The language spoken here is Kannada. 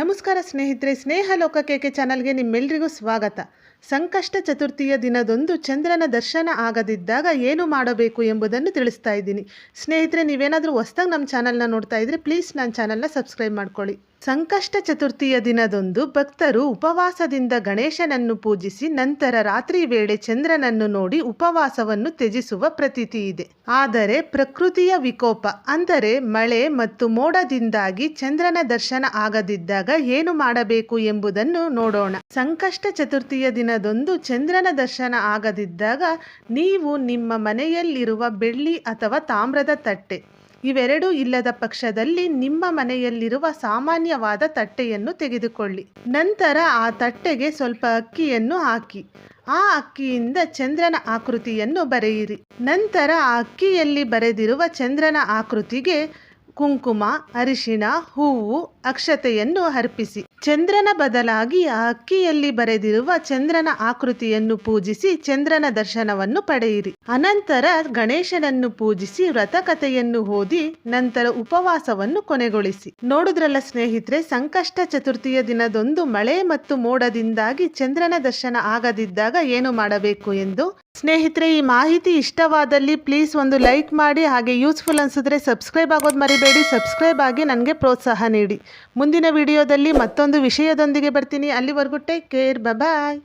ನಮಸ್ಕಾರ ಸ್ನೇಹಿತರೆ ಸ್ನೇಹ ಲೋಕ ಕೇಕೆ ಚಾನಲ್ಗೆ ನಿಮ್ಮೆಲ್ರಿಗೂ ಸ್ವಾಗತ. ಸಂಕಷ್ಟ ಚತುರ್ಥಿಯ ದಿನದೊಂದು ಚಂದ್ರನ ದರ್ಶನ ಆಗದಿದ್ದಾಗ ಏನು ಮಾಡಬೇಕು ಎಂಬುದನ್ನು ತಿಳಿಸ್ತಾ ಇದ್ದೀನಿ. ಸ್ನೇಹಿತರೆ, ನೀವೇನಾದರೂ ಹೊಸ್ದಾಗಿ ನಮ್ಮ ಚಾನಲ್ನ ನೋಡ್ತಾ ಇದ್ದರೆ ಪ್ಲೀಸ್ ನನ್ನ ಚಾನಲ್ನ ಸಬ್ಸ್ಕ್ರೈಬ್ ಮಾಡ್ಕೊಳ್ಳಿ. ಸಂಕಷ್ಟ ಚತುರ್ಥಿಯ ದಿನದಂದು ಭಕ್ತರು ಉಪವಾಸದಿಂದ ಗಣೇಶನನ್ನು ಪೂಜಿಸಿ ನಂತರ ರಾತ್ರಿ ವೇಳೆ ಚಂದ್ರನನ್ನು ನೋಡಿ ಉಪವಾಸವನ್ನು ತ್ಯಜಿಸುವ ಪ್ರತೀತಿ ಇದೆ. ಆದರೆ ಪ್ರಕೃತಿಯ ವಿಕೋಪ, ಅಂದರೆ ಮಳೆ ಮತ್ತು ಮೋಡದಿಂದಾಗಿ ಚಂದ್ರನ ದರ್ಶನ ಆಗದಿದ್ದಾಗ ಏನು ಮಾಡಬೇಕು ಎಂಬುದನ್ನು ನೋಡೋಣ. ಸಂಕಷ್ಟ ಚತುರ್ಥಿಯ ದಿನದಂದು ಚಂದ್ರನ ದರ್ಶನ ಆಗದಿದ್ದಾಗ ನೀವು ನಿಮ್ಮ ಮನೆಯಲ್ಲಿರುವ ಬೆಳ್ಳಿ ಅಥವಾ ತಾಮ್ರದ ತಟ್ಟೆ ಇವೆರಡೂ ಇಲ್ಲದ ಪಕ್ಷದಲ್ಲಿ ನಿಮ್ಮ ಮನೆಯಲ್ಲಿರುವ ಸಾಮಾನ್ಯವಾದ ತಟ್ಟೆಯನ್ನು ತೆಗೆದುಕೊಳ್ಳಿ. ನಂತರ ಆ ತಟ್ಟೆಗೆ ಸ್ವಲ್ಪ ಅಕ್ಕಿಯನ್ನು ಹಾಕಿ. ಆ ಅಕ್ಕಿಯಿಂದ ಚಂದ್ರನ ಆಕೃತಿಯನ್ನು ಬರೆಯಿರಿ. ನಂತರ ಆ ಅಕ್ಕಿಯಲ್ಲಿ ಬರೆದಿರುವ ಚಂದ್ರನ ಆಕೃತಿಗೆ ಕುಂಕುಮ, ಅರಿಶಿಣ, ಹೂವು, ಅಕ್ಷತೆಯನ್ನು ಅರ್ಪಿಸಿ. ಚಂದ್ರನ ಬದಲಾಗಿ ಆ ಅಕ್ಕಿಯಲ್ಲಿ ಬರೆದಿರುವ ಚಂದ್ರನ ಆಕೃತಿಯನ್ನು ಪೂಜಿಸಿ ಚಂದ್ರನ ದರ್ಶನವನ್ನು ಪಡೆಯಿರಿ. ಅನಂತರ ಗಣೇಶನನ್ನು ಪೂಜಿಸಿ ವ್ರತಕಥೆಯನ್ನು ಓದಿ ನಂತರ ಉಪವಾಸವನ್ನು ಕೊನೆಗೊಳಿಸಿ. ನೋಡುದ್ರಲ್ಲ ಸ್ನೇಹಿತರೆ, ಸಂಕಷ್ಟ ಚತುರ್ಥಿಯ ದಿನದೊಂದು ಮಳೆ ಮತ್ತು ಮೋಡದಿಂದಾಗಿ ಚಂದ್ರನ ದರ್ಶನ ಆಗದಿದ್ದಾಗ ಏನು ಮಾಡಬೇಕು ಎಂದು? ಸ್ನೇಹಿತರೆ, ಈ ಮಾಹಿತಿ ಇಷ್ಟವಾದಲ್ಲಿ ಪ್ಲೀಸ್ ಒಂದು ಲೈಕ್ ಮಾಡಿ, ಹಾಗೆ ಯೂಸ್ಫುಲ್ ಅನ್ಸಿದ್ರೆ ಸಬ್ಸ್ಕ್ರೈಬ್ ಆಗೋದು ಮರಿಬೇಡಿ, ಸಬ್ಸ್ಕ್ರೈಬ್ ಆಗಿ ನನಗೆ ಪ್ರೋತ್ಸಾಹ ನೀಡಿ. ಮುಂದಿನ ವಿಡಿಯೋದಲ್ಲಿ ಮತ್ತೊಂದು ವಿಷಯದೊಂದಿಗೆ ಬರ್ತೀನಿ. ಅಲ್ಲಿವರೆಗೂ ಟೇಕ್ ಕೇರ್ ಬಾಯ್